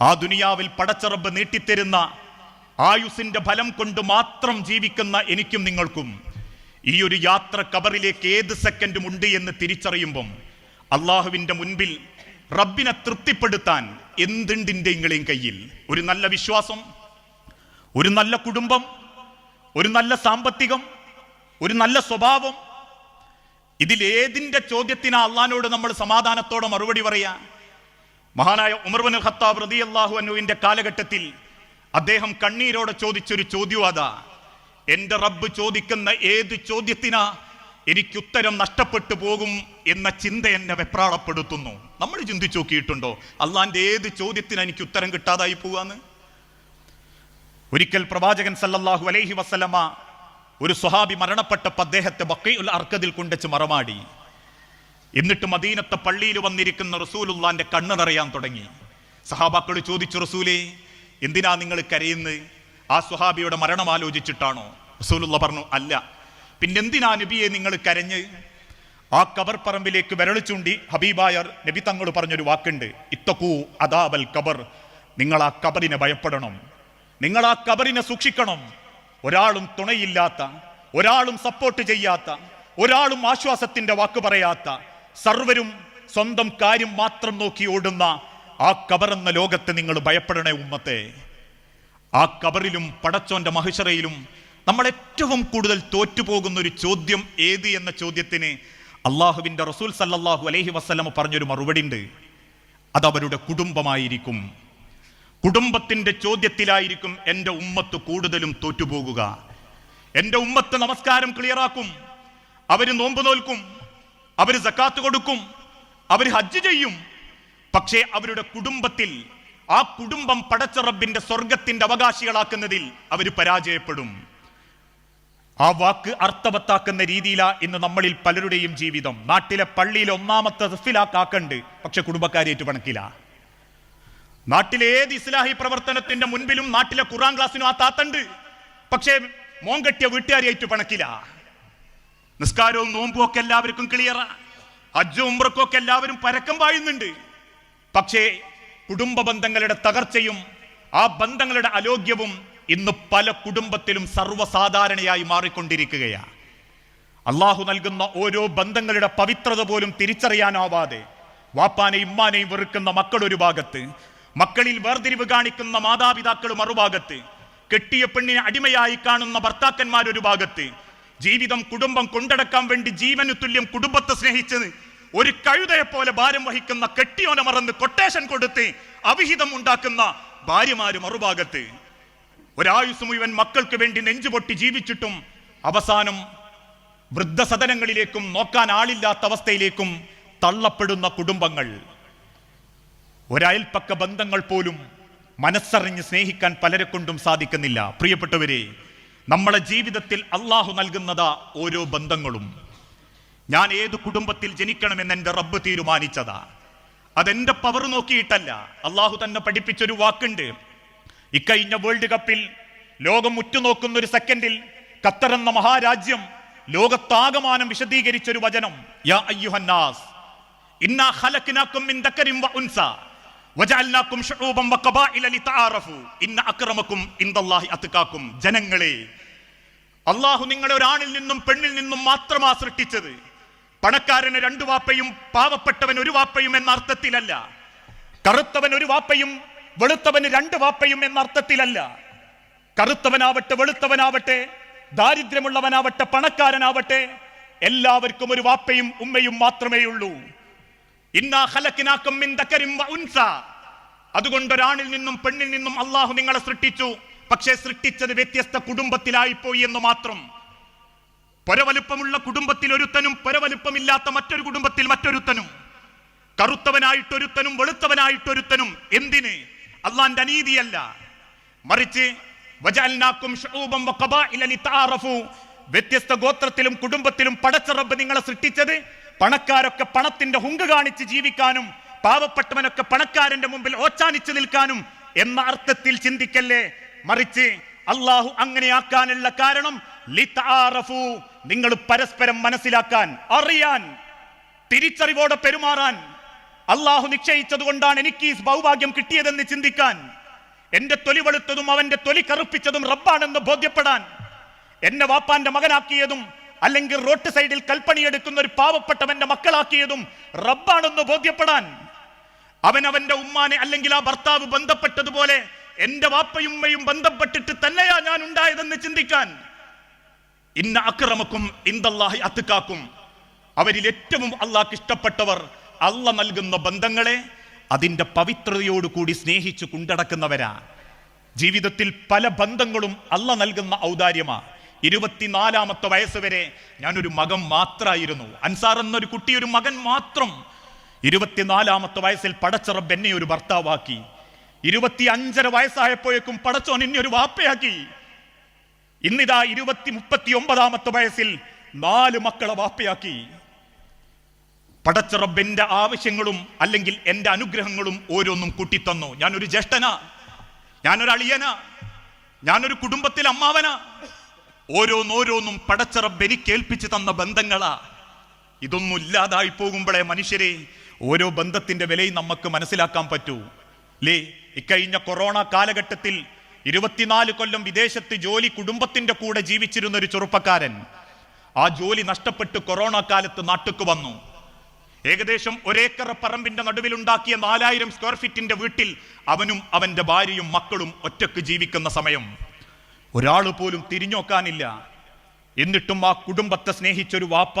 ആ ദുനിയാവിൽ പടച്ചറബ് നീട്ടിത്തരുന്ന ആയുസിന്റെ ഫലം കൊണ്ട് മാത്രം ജീവിക്കുന്ന എനിക്കും നിങ്ങൾക്കും ഈ ഒരു യാത്ര കബറിലേക്ക് ഏത് സെക്കൻഡും ഉണ്ട് എന്ന് തിരിച്ചറിയുമ്പം അള്ളാഹുവിന്റെ മുൻപിൽ റബ്ബിനെ തൃപ്തിപ്പെടുത്താൻ എന്തുണ്ടിന്റെയും കയ്യിൽ? ഒരു നല്ല വിശ്വാസം ഒരു നല്ല കുടുംബം ഒരു നല്ല സാമ്പത്തികം ഒരു നല്ല സ്വഭാവം. ഇതിലേതിന്റെ ചോദ്യത്തിനാ അള്ളഹാനോട് നമ്മൾ സമാധാനത്തോടെ മറുപടി പറയാ? മഹാനായ ഉമർബൻ ഖത്താബ് റതി അള്ളാഹു അനുവിന്റെ കാലഘട്ടത്തിൽ അദ്ദേഹം കണ്ണീരോടെ ചോദിച്ചൊരു ചോദ്യവും അതാ. എന്റെ റബ്ബ് ചോദിക്കുന്ന ഏത് ചോദ്യത്തിനാ എനിക്ക് ഉത്തരം നഷ്ടപ്പെട്ടു പോകും എന്ന ചിന്ത എന്നെ വെപ്രാളപ്പെടുത്തുന്നു? നമ്മൾ ചിന്തിച്ചു നോക്കിയിട്ടുണ്ടോ? അള്ളാന്റെ ഏത് ചോദ്യത്തിന് എനിക്ക് ഉത്തരം കിട്ടാതായി പോവാന്ന്? ഒരിക്കൽ പ്രവാചകൻ സല്ലല്ലാഹു അലൈഹി വസല്ലമ ഒരു സ്വഹാബി മരണപ്പെട്ടപ്പോൾ അദ്ദേഹത്തെ ബക്കയുൽ അർക്കതിൽ കൊണ്ടുവച്ച് മറമാടി. എന്നിട്ട് മദീനത്തെ പള്ളിയിൽ വന്നിരിക്കുന്ന റസൂലുള്ളാന്റെ കണ്ണ് നിറയാൻ തുടങ്ങി. സഹാബാക്കൾ ചോദിച്ചു റസൂലേ എന്തിനാ നിങ്ങൾ കരയുന്നത് ആ സുഹാബിയുടെ മരണം ആലോചിച്ചിട്ടാണോ? റസൂലുള്ള പറഞ്ഞു അല്ല. പിന്നെ എന്തിനാ നബിയെ നിങ്ങൾ കരഞ്ഞ്? ആ കബർ പറമ്പിലേക്ക് വിരൽ ചൂണ്ടി ഹബീബായർ നബി തങ്ങൾ പറഞ്ഞൊരു വാക്കുണ്ട്. ഇത്തക്കൂ അദാബൽ കബർ നിങ്ങൾ ആ കബറിനെ ഭയപ്പെടണം. നിങ്ങൾ ആ കബറിനെ സൂക്ഷിക്കണം. ഒരാളും തുണയില്ലാത്ത ഒരാളും സപ്പോർട്ട് ചെയ്യാത്ത ഒരാളും ആശ്വാസത്തിന്റെ വാക്ക് പറയാത്ത സർവരും സ്വന്തം കാര്യം മാത്രം നോക്കി ഓടുന്ന ആ കബറെന്ന ലോകത്തെ നിങ്ങൾ ഭയപ്പെടണേ ഉമ്മത്തെ. ആ കബറിലും പടച്ചോന്റെ മഹിഷറയിലും നമ്മൾ ഏറ്റവും കൂടുതൽ തോറ്റുപോകുന്ന ഒരു ചോദ്യം ഏത് എന്ന ചോദ്യത്തിന് അള്ളാഹുവിന്റെ റസൂൽ സല്ലാഹു അലഹി വസ്ലമ പറഞ്ഞൊരു മറുപടി ഉണ്ട് അത് അവരുടെ കുടുംബമായിരിക്കും. കുടുംബത്തിന്റെ ചോദ്യത്തിലായിരിക്കും എന്റെ ഉമ്മത്ത് കൂടുതലും തോറ്റുപോകുക. എന്റെ ഉമ്മത്ത് നമസ്കാരം ക്ലിയറാക്കും അവർ നോമ്പ് നോൽക്കും. അവർ സക്കാത്ത് കൊടുക്കും അവർ ഹജ്ജ് ചെയ്യും. പക്ഷേ അവരുടെ കുടുംബത്തിൽ ആ കുടുംബം പടച്ച റബ്ബിന്റെ സ്വർഗത്തിന്റെ അവകാശികളാക്കുന്നതിൽ അവർ പരാജയപ്പെടും. ആ വാക്ക് അർത്ഥവത്താക്കുന്ന രീതിയിലാ ഇന്ന് നമ്മളിൽ പലരുടെയും ജീവിതം. നാട്ടിലെ പള്ളിയിൽ ഒന്നാമത്തെ റിഫിലാക്കാക്കണ്ട് പക്ഷെ കുടുംബക്കാരേറ്റ് പണക്കില്ല നാട്ടിലെ ഏത് ഇസ്ലാഹി പ്രവർത്തനത്തിന്റെ മുൻപിലും നാട്ടിലെ ഖുറാൻ ക്ലാസ്സിനും ആ താത്തണ്ട്. പക്ഷേ മോങ്കട്ടിയ കെട്ടിയ വീട്ടുകാരിയായിട്ട് പണക്കില്ല നിസ്കാരവും നോമ്പും ഒക്കെ എല്ലാവർക്കും ക്ലിയറാ ഹജ്ജും ഉംറക്കും ഒക്കെ എല്ലാവരും പരക്കം പായുന്നുണ്ട്. പക്ഷേ കുടുംബ ബന്ധങ്ങളുടെ തകർച്ചയും ആ ബന്ധങ്ങളുടെ അലോഗ്യവും ഇന്ന് പല കുടുംബത്തിലും സർവസാധാരണയായി മാറിക്കൊണ്ടിരിക്കുകയാണ് അള്ളാഹു നൽകുന്ന ഓരോ ബന്ധങ്ങളുടെ പവിത്രത പോലും തിരിച്ചറിയാനാവാതെ വാപ്പാനെയും ഉമ്മാനെയും വെറുക്കുന്ന മക്കൾ ഒരു ഭാഗത്ത് മക്കളിൽ വേർതിരിവ് കാണിക്കുന്ന മാതാപിതാക്കൾ മറുഭാഗത്ത് കെട്ടിയ പെണ്ണിനെ അടിമയായി കാണുന്ന ഭർത്താക്കന്മാരൊരു ഭാഗത്ത് ജീവിതം കുടുംബം കൊണ്ടടക്കാൻ വേണ്ടി ജീവനു തുല്യം കുടുംബത്തെ സ്നേഹിച്ചത് ഒരു കഴുതയെ പോലെ ഭാരം വഹിക്കുന്ന കെട്ടിയോനെ മറന്ന് കൊട്ടേഷൻ കൊടുത്ത് അവിഹിതം ഉണ്ടാക്കുന്ന ഭാര്യമാര് മറുഭാഗത്ത്. ഒരായുസ് മുഴുവൻ മക്കൾക്ക് വേണ്ടി നെഞ്ചുപൊട്ടി ജീവിച്ചിട്ടും അവസാനം വൃദ്ധസദനങ്ങളിലേക്കും നോക്കാൻ ആളില്ലാത്ത അവസ്ഥയിലേക്കും തള്ളപ്പെടുന്ന കുടുംബങ്ങൾ. ഒരയൽപ്പക്ക ബന്ധങ്ങൾ പോലും മനസ്സറിഞ്ഞ് സ്നേഹിക്കാൻ പലരെ കൊണ്ടും സാധിക്കുന്നില്ല. പ്രിയപ്പെട്ടവരെ നമ്മളെ ജീവിതത്തിൽ അള്ളാഹു നൽകുന്നത് ഓരോ ബന്ധങ്ങളും. ഞാൻ ഏത് കുടുംബത്തിൽ ജനിക്കണമെന്ന് എന്റെ റബ്ബ് തീരുമാനിച്ചതാ. അതെന്റെ പവർ നോക്കിയിട്ടല്ല. അള്ളാഹു തന്നെ പഠിപ്പിച്ചൊരു വാക്കുണ്ട്. ഇക്കഴിഞ്ഞ വേൾഡ് കപ്പിൽ ലോകം ഉറ്റുനോക്കുന്ന ഒരു സെക്കൻഡിൽ ഖത്തർ എന്ന മഹാരാജ്യം ലോകത്താകമാനം വിശദീകരിച്ചൊരു വചനം. യാ അയ്യുഹന്നാസ് ഇന്നാ മിൻ ദക്കരിൻ ഇന്ന ജനങ്ങളെ അള്ളാഹു നിങ്ങളെ ഒരാണിൽ നിന്നും പെണ്ണിൽ നിന്നും മാത്രമാ സൃഷ്ടിച്ചത്. പണക്കാരന് രണ്ടു വാപ്പയും പാവപ്പെട്ടവൻ ഒരു വാപ്പയും എന്ന അർത്ഥത്തിലല്ല. കറുത്തവൻ ഒരു വാപ്പയും വെളുത്തവന് രണ്ട് വാപ്പയും എന്ന അർത്ഥത്തിലല്ല. കറുത്തവനാവട്ടെ വെളുത്തവനാവട്ടെ ദാരിദ്ര്യമുള്ളവനാവട്ടെ പണക്കാരനാവട്ടെ എല്ലാവർക്കും ഒരു വാപ്പയും ഉമ്മയും മാത്രമേ ഉള്ളൂ. അതുകൊണ്ട് ഒരാണിൽ നിന്നും പെണ്ണിൽ നിന്നും അള്ളാഹു നിങ്ങളെ സൃഷ്ടിച്ചു. പക്ഷേ സൃഷ്ടിച്ചത് വ്യത്യസ്ത കുടുംബത്തിലായിപ്പോയി എന്ന് മാത്രം. പൊരവലുപ്പമുള്ള കുടുംബത്തിൽ ഒരുത്തനും പൊരവലുപ്പമില്ലാത്ത മറ്റൊരു കുടുംബത്തിൽ മറ്റൊരുത്തനും. കറുത്തവനായിട്ടൊരുത്തനും വെളുത്തവനായിട്ടൊരുത്തനും എന്തിന്? അള്ളാന്റെ അനീതിയല്ല. മറിച്ച് വ്യത്യസ്ത ഗോത്രത്തിലും കുടുംബത്തിലും പടച്ച റബ്ബ് നിങ്ങളെ സൃഷ്ടിച്ചത്. പണക്കാരൊക്കെ പണത്തിന്റെ ഹുങ്ക് കാണിച്ച് ജീവിക്കാനും പാവപ്പെട്ടവനൊക്കെ പണക്കാരന്റെ മുമ്പിൽ ഓച്ചാനിച്ചു നിൽക്കാനും എന്ന അർത്ഥത്തിൽ ചിന്തിക്കല്ലേ? മറിച്ച് അള്ളാഹു അങ്ങനെയാക്കാനുള്ള കാരണം നിങ്ങൾ പരസ്പരം മനസ്സിലാക്കാൻ അറിയാൻ തിരിച്ചറിവോടെ പെരുമാറാൻ. അള്ളാഹു നിശ്ചയിച്ചത് കൊണ്ടാണ് എനിക്ക് ഈ സൗഭാഗ്യം കിട്ടിയതെന്ന് ചിന്തിക്കാൻ. എന്റെ തൊലി വെളുത്തതും അവന്റെ തൊലി കറുപ്പിച്ചതും റബ്ബാണെന്ന് ബോധ്യപ്പെടാൻ. എന്നെ വാപ്പാന്റെ മകനാക്കിയതും അല്ലെങ്കിൽ റോഡ് സൈഡിൽ കൽപ്പണിയെടുക്കുന്ന ഒരു പാവപ്പെട്ടവന്റെ മക്കളാക്കിയതും റബ്ബാണെന്ന് ബോധ്യപ്പെടാൻ. അവൻ അവന്റെ ഉമ്മാനെ അല്ലെങ്കിൽ ആ ഭർത്താവ് ബന്ധപ്പെട്ടതുപോലെ എന്റെ വാപ്പയും ഉമ്മയും ബന്ധപ്പെട്ടിട്ട് തന്നെയാ ഞാൻ ഉണ്ടായതെന്ന് ചിന്തിക്കാൻ. ഇന്ന അക്രമക്കും ഇന്ദല്ലാഹി അത്തുക്കാക്കും അവരിൽ ഏറ്റവും അള്ളാഹ്ക്ക് ഇഷ്ടപ്പെട്ടവർ അള്ള നൽകുന്ന ബന്ധങ്ങളെ അതിന്റെ പവിത്രതയോടുകൂടി സ്നേഹിച്ചു കൊണ്ടടക്കുന്നവരാ. ജീവിതത്തിൽ പല ബന്ധങ്ങളും അല്ല നൽകുന്ന ഔദാര്യമാ. ഇരുപത്തിനാലാമത്തെ വയസ്സ് വരെ ഞാനൊരു മകൻ മാത്രമായിരുന്നു അൻസാർ എന്നൊരു കുട്ടി ഒരു മകൻ മാത്രം. ഇരുപത്തിനാലാമത്തെ വയസ്സിൽ പടച്ചറബ് എന്നെ ഒരു ഭർത്താവാക്കി. ഇരുപത്തി അഞ്ചര വയസ്സായപ്പോഴേക്കും പടച്ചോൻ എന്നെ ഒരു വാപ്പയാക്കി. ഇന്നിതാ ഇരുപത്തി മുപ്പത്തി ഒമ്പതാമത്തെ വയസ്സിൽ നാല് മക്കളെ വാപ്പയാക്കി. പടച്ചറബിന്റെ ആവശ്യങ്ങളും അല്ലെങ്കിൽ എന്റെ അനുഗ്രഹങ്ങളും ഓരോന്നും കൂട്ടിത്തന്നു. ഞാനൊരു ജ്യേഷ്ഠനാ. ഞാനൊരു അളിയനാ. ഞാനൊരു കുടുംബത്തിൽ അമ്മാവനാ. ഓരോന്നോരോന്നും പടച്ചറബ് എനിക്ക് ഏൽപ്പിച്ചു തന്ന ബന്ധങ്ങളാ. ഇതൊന്നും ഇല്ലാതായി പോകുമ്പോഴേ മനുഷ്യരെ ഓരോ ബന്ധത്തിന്റെ വിലയും നമുക്ക് മനസ്സിലാക്കാൻ പറ്റൂ. ലേ ഇക്കഴിഞ്ഞ കൊറോണ കാലഘട്ടത്തിൽ ഇരുപത്തിനാല് കൊല്ലം വിദേശത്ത് ജോലി കുടുംബത്തിന്റെ കൂടെ ജീവിച്ചിരുന്ന ഒരു ചെറുപ്പക്കാരൻ ആ ജോലി നഷ്ടപ്പെട്ട് കൊറോണ കാലത്ത് നാട്ടുക്ക് വന്നു. ഏകദേശം ഒരേക്കറ പറമ്പിന്റെ നടുവിലുണ്ടാക്കിയ നാലായിരം സ്ക്വയർ ഫീറ്റിന്റെ വീട്ടിൽ അവനും അവന്റെ ഭാര്യയും മക്കളും ഒറ്റയ്ക്ക് ജീവിക്കുന്ന സമയം. ഒരാൾ പോലും തിരിഞ്ഞോക്കാനില്ല. എന്നിട്ടും ആ കുടുംബത്തെ സ്നേഹിച്ചൊരു വാപ്പ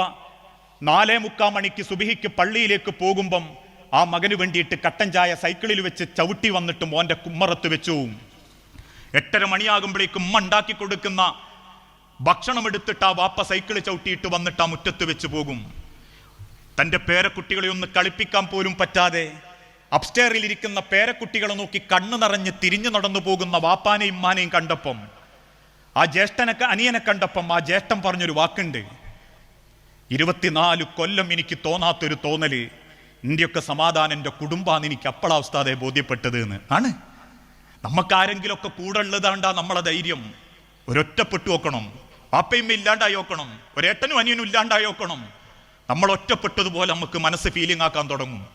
നാലേ മുക്കാൽ മണിക്ക് സുബിഹിക്ക് പള്ളിയിലേക്ക് പോകുമ്പം ആ മകന് വേണ്ടിയിട്ട് കട്ടൻ ചായ സൈക്കിളിൽ വെച്ച് ചവിട്ടി വന്നിട്ട് മോന്റെ കുമ്മറത്ത് വെച്ചു. എട്ടര മണിയാകുമ്പോഴേക്കും ഉമ്മ ഉണ്ടാക്കി കൊടുക്കുന്ന ഭക്ഷണം എടുത്തിട്ട് ആ വാപ്പ സൈക്കിൾ ചവിട്ടിയിട്ട് വന്നിട്ട് ആ മുറ്റത്ത് വെച്ച് പോകും. തന്റെ പേരക്കുട്ടികളെ ഒന്ന് കളിപ്പിക്കാൻ പോലും പറ്റാതെ അപ്സ്റ്റേറിൽ ഇരിക്കുന്ന പേരക്കുട്ടികളെ നോക്കി കണ്ണു നിറഞ്ഞ് തിരിഞ്ഞു നടന്നു പോകുന്ന വാപ്പാനെയും ഉമ്മാനെയും കണ്ടപ്പം ആ ജ്യേഷ്ഠനൊക്കെ അനിയനെ കണ്ടപ്പം ആ ജ്യേഷ്ഠൻ പറഞ്ഞൊരു വാക്കുണ്ട്. ഇരുപത്തിനാല് കൊല്ലം എനിക്ക് തോന്നാത്തൊരു തോന്നൽ. ഇന്ത്യയൊക്കെ സമാധാനം എന്റെ കുടുംബമാണ് എനിക്ക് അപ്പളാവസ്ഥാതെ ബോധ്യപ്പെട്ടത് എന്ന്. ആണ്. നമുക്കാരെങ്കിലുമൊക്കെ കൂടെ ഉള്ളതാണ്ടാ നമ്മളെ ധൈര്യം. ഒരൊറ്റപ്പെട്ടു നോക്കണം. പാപ്പയും ഇല്ലാണ്ടായി നോക്കണം. ഒരേട്ടനും അനിയനും ഇല്ലാണ്ടായി നോക്കണം. നമ്മൾ ഒറ്റപ്പെട്ടതുപോലെ നമുക്ക് മനസ്സ് ഫീലിംഗ് ആക്കാൻ തുടങ്ങും.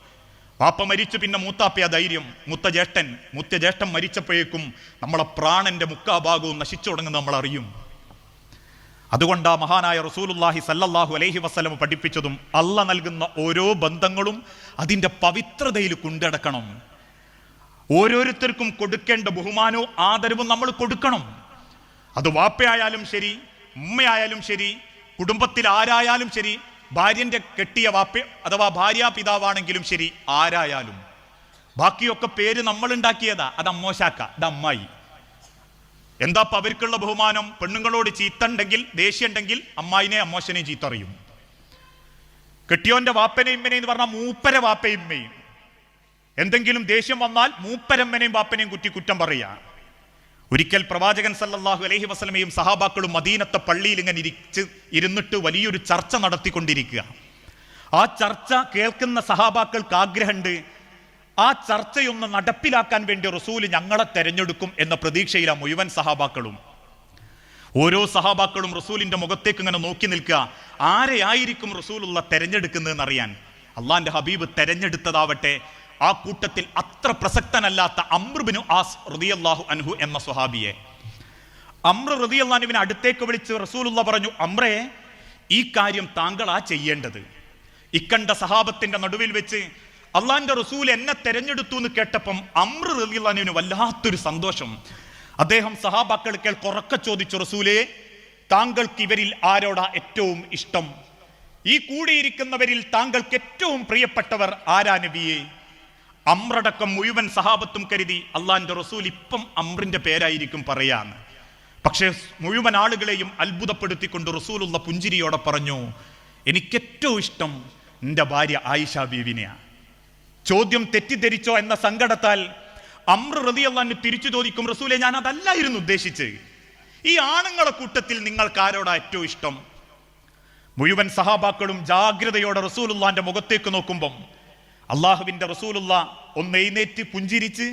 പാപ്പ മരിച്ചു പിന്നെ മൂത്താപ്പയ ധൈര്യം. മുത്ത ജ്യേഷ്ഠൻ. മുത്ത ജ്യേഷ്ഠൻ മരിച്ചപ്പോഴേക്കും നമ്മളെ പ്രാണന്റെ മുക്കാഭാഗവും നശിച്ചു തുടങ്ങുന്നത് നമ്മൾ അറിയും അതുകൊണ്ട് ആ മഹാനായ റസൂലുല്ലാഹി സല്ലല്ലാഹു അലൈഹി വസല്ലം പഠിപ്പിച്ചതും അല്ല നൽകുന്ന ഓരോ ബന്ധങ്ങളും അതിന്റെ പവിത്രതയിൽ കൊണ്ടടക്കണം. ഓരോരുത്തർക്കും കൊടുക്കേണ്ട ബഹുമാനവും ആദരവും നമ്മൾ കൊടുക്കണം. അത് വാപ്പയായാലും ശരി ഉമ്മയായാലും ശരി കുടുംബത്തിൽ ആരായാലും ശരി ഭാര്യന്റെ കെട്ടിയ വാപ്പ അഥവാ ഭാര്യാ പിതാവാണെങ്കിലും ശരി ആരായാലും. ബാക്കിയൊക്കെ പേര് നമ്മൾ ഉണ്ടാക്കിയതാ അത് അമ്മോശാക്ക അത് അമ്മായി എന്താ ഇപ്പൊ അവർക്കുള്ള ബഹുമാനം? പെണ്ണുങ്ങളോട് ചീത്തണ്ടെങ്കിൽ ദേഷ്യമുണ്ടെങ്കിൽ അമ്മായിനെ അമ്മോശനെയും ചീത്തറിയും. കെട്ടിയോന്റെ വാപ്പനെയും ഇമ്മനെയും എന്ന് പറഞ്ഞാൽ മൂപ്പര വാപ്പയും ഇമ്മയും. എന്തെങ്കിലും ദേഷ്യം വന്നാൽ മൂപ്പരമ്മനെയും വാപ്പനെയും കുറ്റി കുറ്റം പറയാ ഒരിക്കൽ പ്രവാചകൻ സല്ലാഹു അലഹി വസ്ലമയും സഹാബാക്കളും മദീനത്തെ പള്ളിയിൽ ഇങ്ങനെ ഇരിച്ച് ഇരുന്നിട്ട് വലിയൊരു ചർച്ച നടത്തിക്കൊണ്ടിരിക്കുക. ആ ചർച്ച കേൾക്കുന്ന സഹാബാക്കൾക്ക് ആഗ്രഹമുണ്ട് ആ ചർച്ചയൊന്ന് നടപ്പിലാക്കാൻ വേണ്ടി റസൂൽ ഞങ്ങളെ തെരഞ്ഞെടുക്കും എന്ന പ്രതീക്ഷയിലാണ് മുഴുവൻ സഹാബാക്കളും. ഓരോ സഹാബാക്കളും റസൂലിന്റെ മുഖത്തേക്ക് ഇങ്ങനെ നോക്കി നിൽക്കുക. ആരെയായിരിക്കും റസൂലുള്ള തെരഞ്ഞെടുക്കുന്നതെന്ന് അറിയാൻ അള്ളാന്റെ ഹബീബ് തെരഞ്ഞെടുത്തതാവട്ടെ ആ കൂട്ടത്തിൽ അത്ര പ്രസക്തനല്ലാത്ത അമ്രുബിനു ആസ് റളിയല്ലാഹു അൻഹു എന്ന സ്വഹാബിയെ. അമ്ര റതിയല്ലാനുവിനെ അടുത്തേക്ക് വിളിച്ച് റസൂലുള്ള പറഞ്ഞു അമ്രേ ഈ കാര്യം താങ്കളാ ചെയ്യേണ്ടത്. ഇക്കണ്ട സഹാബത്തിന്റെ നടുവിൽ വെച്ച് അള്ളാന്റെ റസൂൽ എന്നെ തെരഞ്ഞെടുത്തു എന്ന് കേട്ടപ്പം അമ്ര വല്ലാത്തൊരു സന്തോഷം. അദ്ദേഹം സഹാബാക്കൾക്കേൾ കുറക്ക ചോദിച്ചു റസൂലേ താങ്കൾക്ക് ഇവരിൽ ആരോടാ ഏറ്റവും ഇഷ്ടം? ഈ കൂടിയിരിക്കുന്നവരിൽ താങ്കൾക്ക് ഏറ്റവും പ്രിയപ്പെട്ടവർ ആരാ നബിയെ? അമ്രടക്കം മുഴുവൻ സഹാബത്തും കരുതി അള്ളാന്റെ റസൂൽ ഇപ്പം അമ്രിന്റെ പേരായിരിക്കും പറയാന്ന്. പക്ഷേ മുഴുവൻ ആളുകളെയും അത്ഭുതപ്പെടുത്തിക്കൊണ്ട് റസൂലുള്ള പുഞ്ചിരിയോടെ പറഞ്ഞു എനിക്കേറ്റവും ഇഷ്ടം എന്റെ ഭാര്യ ആയിഷ ബീവിനെയാണ് ചോദ്യം തെറ്റിദ്ധരിച്ചോ എന്ന സങ്കടത്താൽ അമ്ര റതിയല്ലാന്ന് തിരിച്ചു ചോദിക്കും റസൂലെ ഞാൻ അതല്ലായിരുന്നു ഉദ്ദേശിച്ച് ഈ ആണുങ്ങളെ കൂട്ടത്തിൽ നിങ്ങൾക്ക് ആരോടാ ഏറ്റവും ഇഷ്ടം? മുഴുവൻ സഹാബാക്കളും ജാഗ്രതയോടെ റസൂലുള്ളാന്റെ മുഖത്തേക്ക് നോക്കുമ്പം അള്ളാഹുവിന്റെ റസൂലുള്ള ഒന്ന് എഴുന്നേറ്റ് പുഞ്ചിരിച്ച്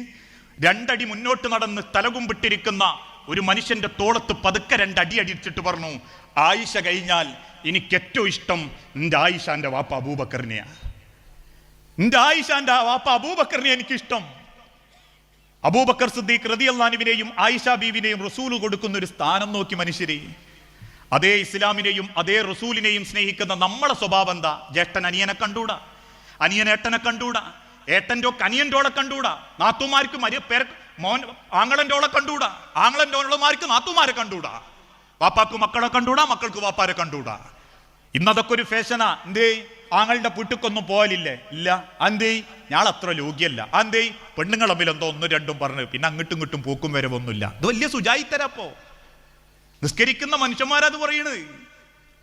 രണ്ടടി മുന്നോട്ട് നടന്ന് തലകുമ്പിട്ടിരിക്കുന്ന ഒരു മനുഷ്യന്റെ തോളത്ത് പതുക്കെ രണ്ടടി അടിച്ചിട്ട് പറഞ്ഞു ആയിഷ കഴിഞ്ഞാൽ എനിക്ക് ഏറ്റവും ഇഷ്ടം എന്റെ ആയിഷാന്റെ വാപ്പ അബൂബക്കറിനെയാണ് എന്റെ ആയിഷാന്റെ വാപ്പ അബൂബക്കറിനെ എനിക്കിഷ്ടം. അബൂബക്കർ സിദ്ദീഖ് റതി അള്ളാനുവിനെയും ആയിഷ ബീവിനെയും റസൂൽ കൊടുക്കുന്ന ഒരു സ്ഥാനം നോക്കി മനുഷ്യരെ. അതേ ഇസ്ലാമിനെയും അതേ റസൂലിനെയും സ്നേഹിക്കുന്ന നമ്മളെ സ്വഭാവം എന്താ? ജ്യേഷ്ഠൻ അനിയനെ കണ്ടൂടാ അനിയൻ ഏട്ടനെ കണ്ടൂടാ ഏട്ടന്റെ അനിയന്റെ ഓളെ കണ്ടൂടാ നാത്തുമാർക്ക് മരിയ പേര മോൻ ആങ്ങളന്റെ ഓളെ കണ്ടൂടാ ആങ്ങളന്റെ ഓളമാർക്ക് നാത്തുമാരെ കണ്ടൂടാ വാപ്പാക്ക് മക്കളെ കണ്ടൂടാ മക്കൾക്ക് വാപ്പാരെ കണ്ടൂടാ ഇന്നതൊക്കെ ഒരു ഫാഷനാ. എന്തേ? ആങ്ങളുടെ പുട്ടുക്കൊന്നും പോകലില്ലേ ഇല്ല. അന്തേ ഞാൻ അത്ര യോഗ്യല്ല. അന്തേ പെണ്ണുങ്ങൾ തമ്മിൽ എന്തോ ഒന്നും രണ്ടും പറഞ്ഞു പിന്നെ അങ്ങോട്ടും ഇങ്ങോട്ടും പോക്കും വരവൊന്നുമില്ല. ഇത് വലിയ സുജായിത്തരപ്പോ നിസ്കരിക്കുന്ന മനുഷ്യന്മാരത് പറയണത്.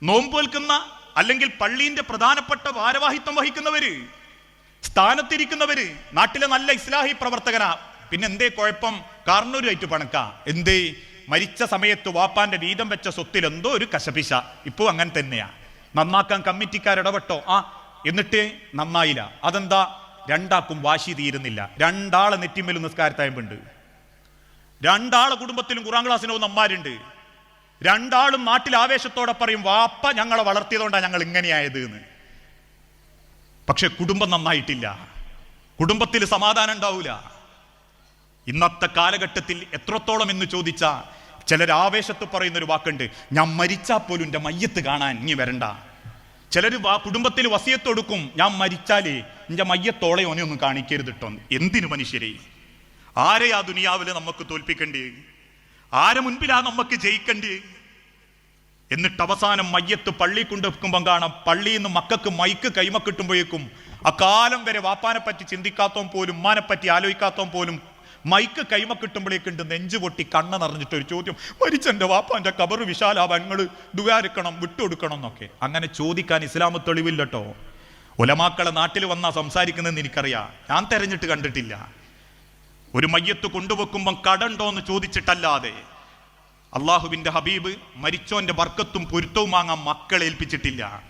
നോമ്പ് വെൽക്കുന്ന അല്ലെങ്കിൽ പള്ളീന്റെ പ്രധാനപ്പെട്ട ഭാരവാഹിത്വം വഹിക്കുന്നവര് സ്ഥാനത്തിരിക്കുന്നവര് നാട്ടിലെ നല്ല ഇസ്ലാഹി പ്രവർത്തകനാ പിന്നെ എന്തേ കുഴപ്പം? കാർണൂരായിട്ട് പണക്ക. എന്തേ? മരിച്ച സമയത്ത് വാപ്പാന്റെ വീതം വെച്ച സ്വത്തിൽ എന്തോ ഒരു കശപിശ. ഇപ്പോ അങ്ങനെ തന്നെയാ. നന്നാക്കാൻ കമ്മിറ്റിക്കാർ ഇടപെട്ടോ ആ എന്നിട്ട് നന്നായില്ല. അതെന്താ? രണ്ടാക്കും വാശി തീരുന്നില്ല. രണ്ടാളെ നെറ്റിമ്മലും നിസ്കാരത്തായമ്പുണ്ട്. രണ്ടാളെ കുടുംബത്തിലും ഖുറാൻ ക്ലാസ്സിന് പോകുന്ന അമ്മാരുണ്ട്. രണ്ടാളും നാട്ടിൽ ആവേശത്തോടെ പറയും വാപ്പ ഞങ്ങളെ വളർത്തിയതുകൊണ്ടാണ് ഞങ്ങൾ ഇങ്ങനെയായത് എന്ന്. പക്ഷെ കുടുംബം നന്നായിട്ടില്ല. കുടുംബത്തിൽ സമാധാനം ഉണ്ടാവില്ല ഇന്നത്തെ കാലഘട്ടത്തിൽ എത്രത്തോളം എന്ന് ചോദിച്ചാൽ ചിലർ ആവേശത്ത് പറയുന്ന ഒരു വാക്കുണ്ട് ഞാൻ മരിച്ചാൽ പോലും എന്റെ മയ്യത്ത് കാണാൻ ഇനി വരണ്ട. ചിലർ കുടുംബത്തിൽ വസിയത്തൊടുക്കും ഞാൻ മരിച്ചാലേ എന്റെ മയ്യത്തോളെ ഓനെ ഒന്നും കാണിക്കരുത് കേട്ടോ എന്തിനു മനുഷ്യരെ? ആരെയാ ദുനിയാവിൽ നമുക്ക് തോൽപ്പിക്കണ്ടേ? ആരെ മുൻപിലാ നമുക്ക് ജയിക്കണ്ടേ? എന്നിട്ട് അവസാനം മയ്യത്ത് പള്ളി കൊണ്ടുവെക്കുമ്പം കാണാം പള്ളിയിൽ നിന്ന് മക്കൾക്ക് മൈക്ക് കൈമക്കിട്ടുമ്പോഴേക്കും അക്കാലം വരെ വാപ്പാനെ പറ്റി ചിന്തിക്കാത്തവൻ പോലും ഉമ്മാനെ പറ്റി ആലോചിക്കാത്തവൻ പോലും മൈക്ക് കൈമ കിട്ടുമ്പോഴേക്കുണ്ട് നെഞ്ചു പൊട്ടി കണ്ണ നിറഞ്ഞിട്ട് ഒരു ചോദ്യം. മരിച്ചെന്റെ വാപ്പാന്റെ കബർ വിശാലാവ നിങ്ങൾ ദുവാരിക്കണം വിട്ടുകൊടുക്കണം എന്നൊക്കെ. അങ്ങനെ ചോദിക്കാൻ ഇസ്ലാമ തെളിവില്ലട്ടോ. ഒലമാക്കളെ നാട്ടിൽ വന്നാ സംസാരിക്കുന്നതെന്ന് എനിക്കറിയാം. ഞാൻ തെരഞ്ഞിട്ട് കണ്ടിട്ടില്ല. ഒരു മയ്യത്ത് കൊണ്ടുവെക്കുമ്പം കടണ്ടോ എന്ന് ചോദിച്ചിട്ടല്ലാതെ. അള്ളാഹുവിന്റെ ഹബീബ് മരിച്ചോന്റെ വർക്കത്തും പൊരുത്തവും വാങ്ങാൻ മക്കളെ ഏൽപ്പിച്ചിട്ടില്ല.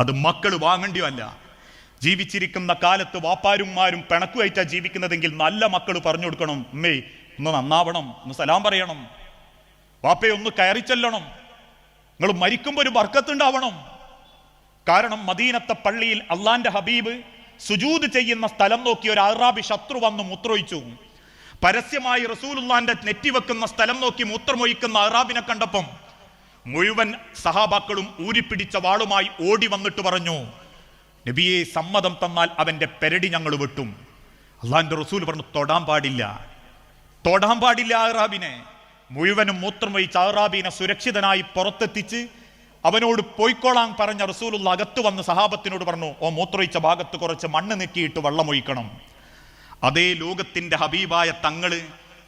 അത് മക്കൾ വാങ്ങേണ്ടിയല്ല ജീവിച്ചിരിക്കുന്ന കാലത്ത് വാപ്പാരുമാരും പിണക്കുമായിട്ടാ ജീവിക്കുന്നതെങ്കിൽ നല്ല മക്കൾ പറഞ്ഞു കൊടുക്കണം. അമ്മേ ഒന്ന് നന്നാവണം ഒന്ന് സലാം പറയണം. വാപ്പയെ ഒന്ന് കയറി ചെല്ലണം. നിങ്ങൾ മരിക്കുമ്പോൾ ഒരു ബർക്കത്തുണ്ടാവണം. കാരണം മദീനത്തെ പള്ളിയിൽ അള്ളാന്റെ ഹബീബ് സുജൂദ് ചെയ്യുന്ന സ്ഥലം നോക്കി ഒരു അറാബി ശത്രു വന്ന് മുത്രൊഴിച്ചു പരസ്യമായി റസൂലുള്ളാന്റെ നെറ്റി വെക്കുന്ന സ്ഥലം നോക്കി മൂത്രമൊഴിക്കുന്ന അറാബിനെ കണ്ടപ്പം മുഴുവൻ സഹാബാക്കളും ഊരിപ്പിടിച്ച വാളുമായി ഓടി വന്നിട്ട് പറഞ്ഞു. നബിയെ സമ്മതം തന്നാൽ അവന്റെ പെരടി ഞങ്ങൾ വെട്ടും. അള്ളാഹിന്റെ റസൂൽ പറഞ്ഞു തൊടാൻ പാടില്ല. തൊടാൻ പാടില്ല ആറാബിനെ മുഴുവനും മൂത്രം വഹിച്ച ആറാബിനെ സുരക്ഷിതനായി പുറത്തെത്തിച്ച് അവനോട് പോയിക്കോളാൻ പറഞ്ഞ റസൂലുള്ള അകത്ത് വന്ന് സഹാബത്തിനോട് പറഞ്ഞു ഓ മൂത്രയിച്ച ഭാഗത്ത് കുറച്ച് മണ്ണ് നീക്കിയിട്ട് വെള്ളമൊഴിക്കണം അതേ ലോകത്തിന്റെ ഹബീബായ തങ്ങൾ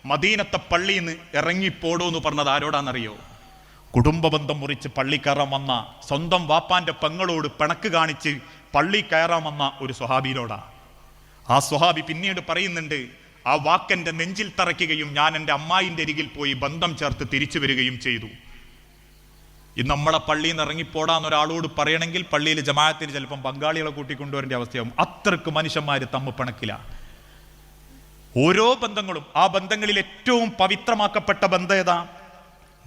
മദീനത്തെ പള്ളിയിൽ നിന്ന് ഇറങ്ങിപ്പോടൂ എന്ന് പറഞ്ഞത് ആരോടാണെന്നറിയോ കുടുംബബന്ധം മുറിച്ച് പള്ളി കയറാൻ വന്ന സ്വന്തം വാപ്പാന്റെ പെങ്ങളോട് പിണക്ക് കാണിച്ച് പള്ളി കയറാൻ വന്ന ഒരു സ്വഹാബിയിലോടാണ് ആ സ്വഹാബി പിന്നീട് പറയുന്നുണ്ട് ആ വാക്കെന്റെ നെഞ്ചിൽ തറയ്ക്കുകയും ഞാൻ എന്റെ അമ്മായിന്റെ അരികിൽ പോയി ബന്ധം ചേർത്ത് തിരിച്ചു വരികയും ചെയ്തു. ഇന്ന് നമ്മളെ പള്ളിയിൽ നിന്ന് ഇറങ്ങിപ്പോടാന്ന് ഒരാളോട് പറയണമെങ്കിൽ പള്ളിയിൽ ജമാഅത്തിന് ചിലപ്പം പങ്കാളികളെ കൂട്ടിക്കൊണ്ടുവരേണ്ട അവസ്ഥയാവും. അത്രയ്ക്ക് മനുഷ്യന്മാർ തമ്മ് പണക്കില്ല ഓരോ ബന്ധങ്ങളും ആ ബന്ധങ്ങളിൽ ഏറ്റവും പവിത്രമാക്കപ്പെട്ട ബന്ധം ഏതാ?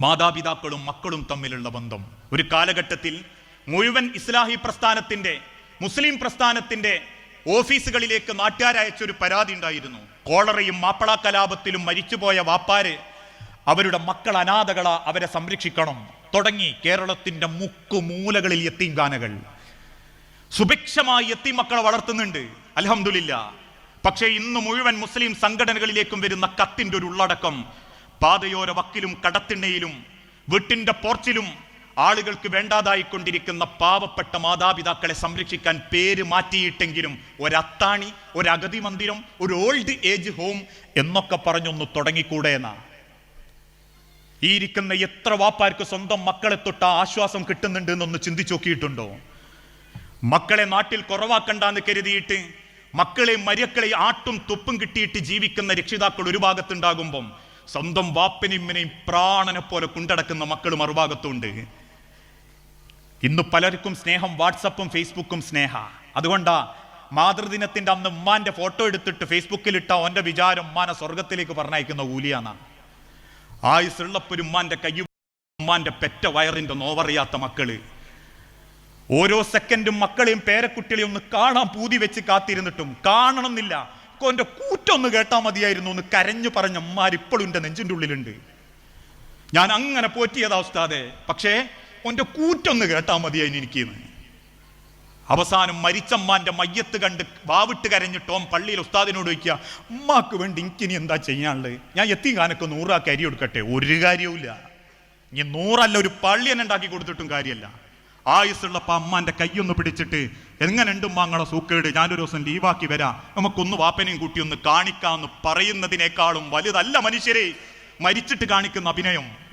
മാതാപിതാക്കളും മക്കളും തമ്മിലുള്ള ബന്ധം. ഒരു കാലഘട്ടത്തിൽ മുഴുവൻ ഇസ്ലാഹി പ്രസ്ഥാനത്തിന്റെ മുസ്ലിം പ്രസ്ഥാനത്തിന്റെ ഓഫീസുകളിലേക്ക് നാട്ടുകാരയച്ചൊരു പരാതി ഉണ്ടായിരുന്നു. കോളറയും മാപ്പിള കലാപത്തിലും മരിച്ചുപോയ വാപ്പാര് അവരുടെ മക്കൾ അനാഥകള അവരെ സംരക്ഷിക്കണം. തുടങ്ങി കേരളത്തിന്റെ മുക്കുമൂലകളിൽ എത്തിയും ഗാനകൾ സുഭിക്ഷമായി എത്തി മക്കളെ വളർത്തുന്നുണ്ട്. അലഹമില്ല പക്ഷേ ഇന്ന് മുഴുവൻ മുസ്ലിം സംഘടനകളിലേക്കും വരുന്ന കത്തിന്റെ ഒരു ഉള്ളടക്കം പാതയോര വക്കിലും കടത്തിണ്ണയിലും വീട്ടിന്റെ പോർച്ചിലും ആളുകൾക്ക് വേണ്ടാതായിക്കൊണ്ടിരിക്കുന്ന പാവപ്പെട്ട മാതാപിതാക്കളെ സംരക്ഷിക്കാൻ പേര് മാറ്റിയിട്ടെങ്കിലും ഒരത്താണി ഒരു മന്ദിരം ഒരു ഓൾഡ് ഏജ് ഹോം എന്നൊക്കെ പറഞ്ഞൊന്ന് തുടങ്ങിക്കൂടെ എന്നാ ഈ ഇരിക്കുന്ന എത്ര വാപ്പാർക്ക് സ്വന്തം മക്കളെ തൊട്ട് ആശ്വാസം കിട്ടുന്നുണ്ട് എന്നൊന്ന് ചിന്തിച്ചു നോക്കിയിട്ടുണ്ടോ മക്കളെ നാട്ടിൽ കുറവാക്കണ്ടെന്ന് കരുതിയിട്ട് മക്കളെ മര്യക്കളെ ആട്ടും തുപ്പും കിട്ടിയിട്ട് ജീവിക്കുന്ന രക്ഷിതാക്കൾ ഒരു ഭാഗത്തുണ്ടാകുമ്പം സ്വന്തം വാപ്പനിമ്മനെയും പ്രാണനെ പോലെ കൊണ്ടടക്കുന്ന മക്കൾ മറുഭാഗത്തുണ്ട്. ഇന്ന് പലർക്കും സ്നേഹം വാട്സപ്പും ഫേസ്ബുക്കും സ്നേഹ. അതുകൊണ്ടാ മാതൃദിനത്തിന്റെ അന്ന് ഉമ്മാന്റെ ഫോട്ടോ എടുത്തിട്ട് ഫേസ്ബുക്കിൽ ഇട്ട ഓന്റെ വിചാരം ഉമ്മാനെ സ്വർഗത്തിലേക്ക് പറഞ്ഞയക്കുന്ന കൂലിയാണ്. ആയുസുള്ളപ്പൊരു ഉമ്മാന്റെ കയ്യു ഉമ്മാന്റെ പെറ്റ വയറിന്റെ നോവറിയാത്ത മക്കൾ. ഓരോ സെക്കൻഡും മക്കളെയും പേരക്കുട്ടികളെയും ഒന്ന് കാണാൻ പൂതി വെച്ച് കാത്തിരുന്നിട്ടും കാണണമെന്നില്ല. എന്റെ കൂറ്റൊന്ന് കേട്ടാൽ മതിയായിരുന്നു ഒന്ന് കരഞ്ഞു പറഞ്ഞ അമ്മാരിപ്പോഴും എന്റെ നെഞ്ചിന്റെ ഉള്ളിലുണ്ട്. ഞാൻ അങ്ങനെ പോറ്റിയതാ ഉസ്താദെ. പക്ഷേ ഓന്റെ കൂറ്റൊന്ന് കേട്ടാ മതിയായിരുന്നു എനിക്കിന്ന്. അവസാനം മരിച്ചമ്മാന്റെ മയ്യത്ത് കണ്ട് വാവിട്ട് കരഞ്ഞിട്ട് പള്ളിയിൽ ഉസ്താദിനോട് വയ്ക്കുക ഉമ്മാക്ക് വേണ്ടി എനിക്കിനി എന്താ ചെയ്യാനുള്ളത്? ഞാൻ എത്തി കാനൊക്കെ നൂറാക്കി അരി കൊടുക്കട്ടെ? ഒരു കാര്യവുമില്ല. ഇനി നൂറല്ല ഒരു പള്ളി തന്നെ ഉണ്ടാക്കി കൊടുത്തിട്ടും കാര്യമല്ല ആയുസ്സുള്ളപ്പോൾ അമ്മാന്റെ കൈയൊന്ന് പിടിച്ചിട്ട് എങ്ങനെയുണ്ട് മാങ്ങളെ സൂക്കേട്? ഞാനൊരു ദിവസം ലീവാക്കി വരാം. നമുക്കൊന്ന് വാപ്പനെയും കൂട്ടി ഒന്ന് കാണിക്കാന്ന് പറയുന്നതിനേക്കാളും വലുതല്ല മനുഷ്യരെ. മരിച്ചിട്ട് കാണിക്കുന്ന അഭിനയം.